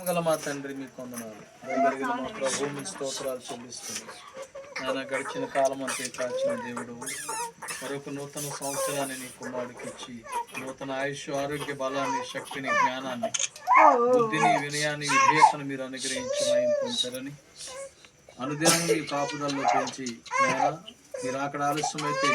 గల మా తండ్రి మీ కొందనాలు దయగలిగిన మా ప్రభు మీ స్తోత్రాలు చెల్లిస్తుంది గడిచిన కాలం అంతే కాచిన దేవుడు. మరొక నూతన సంవత్సరాన్ని నీ కుమారుడికి ఇచ్చి నూతన ఆయుష్ ఆరోగ్య బలాన్ని శక్తిని జ్ఞానాన్ని బుద్ధిని వినయాన్ని విధేయతను మీరు అనుగ్రహించి మయం పొందారని అనుదినం మీ కాపుదల్లో పెంచి నాయనా, మీరు అక్కడ ఆలస్యమైతే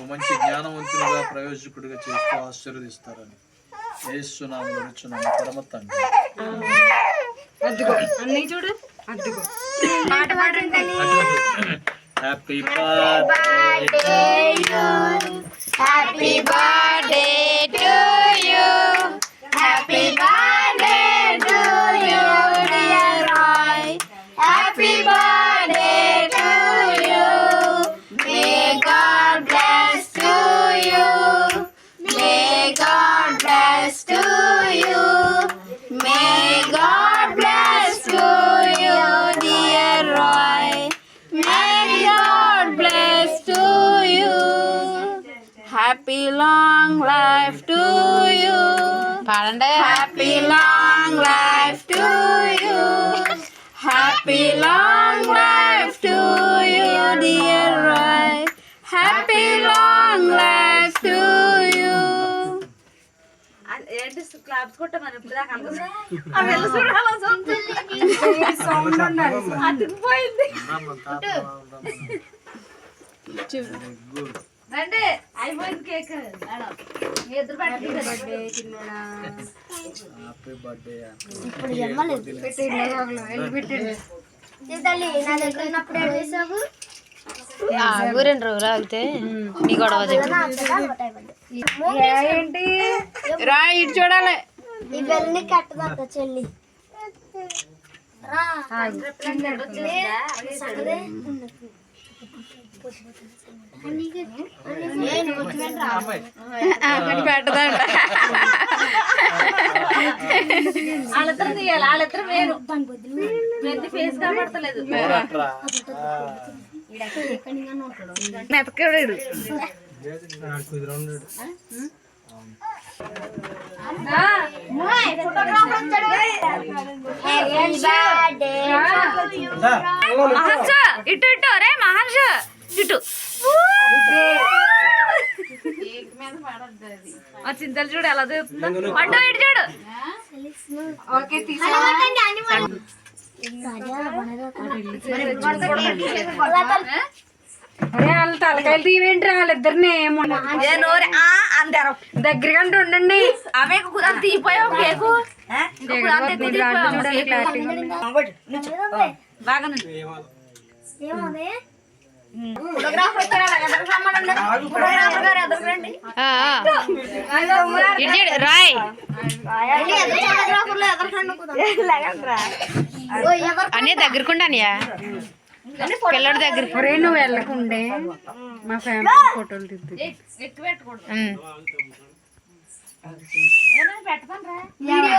ఓ మంచి జ్ఞానవంతునిగా ప్రయోజకుడిగా చేస్తూ ఆశీర్వదిస్తారని. ఏసునామం నడుచున్నాము పరమ తండ్రి. అద్దుకో అన్నయ్య చూడు. అద్దుకో పాట పాడండి. Happy birthday birthday to Happy long life to you. పాడండి happy long life to you happy long life to you dear Rai happy long life to you ఏంటి క్లాప్స్ కొట్టమని ఇప్పుడు దాకా అందరూ ఆ వెళ్ళ చూడు అలా సౌండ్ ఉండాలి అతికిపోయింది రండి అయిపోయింది కేక్. ఇద్దరు బర్త్డే హ్యాపీ బర్త్డే తల్లి నా దగ్గర ఉన్నప్పుడు ఏం చేసావు? ఆగు రెండు రోజులు ఆగితే నీ గొడవ చెప్పు. ఏంటి? రా ఇటు చూడాలి. ఈ బెల్ని కట్టదక్క చెల్లి. రా రా. పెట్టదంట వాళ్ళిద్దరు తీయాలి వాళ్ళిద్దరు వేరు పెద్ద ఫేస్ కనబడతలేదు. మహర్ష ఇటు ఇటు రే మహర్ష ఇటు ఆ చింతలు చూడు ఎలా తీస్తుందో పడ్డు ఇటు చూడు. ఓకే వాళ్ళ తలకాయలు తీవేంటి వాళ్ళిద్దరిని? దగ్గరగా ఉండండి. తీపోయావు కేకు. బాగా రాయ్ అన్నీ దగ్గరకుండానియా? పిల్లడి దగ్గర. ఒరే నువ్వు వెళ్ళకుండే. మా ఫ్యామిలీ ఫోటోలు పెట్టకూడదు. వీడియో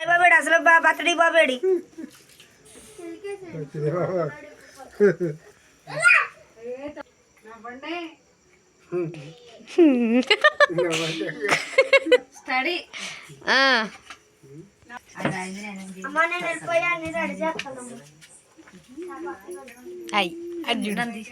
బాబేడి అసలు బర్త్డే బాబేడి స్టడీ. అది చూడండి.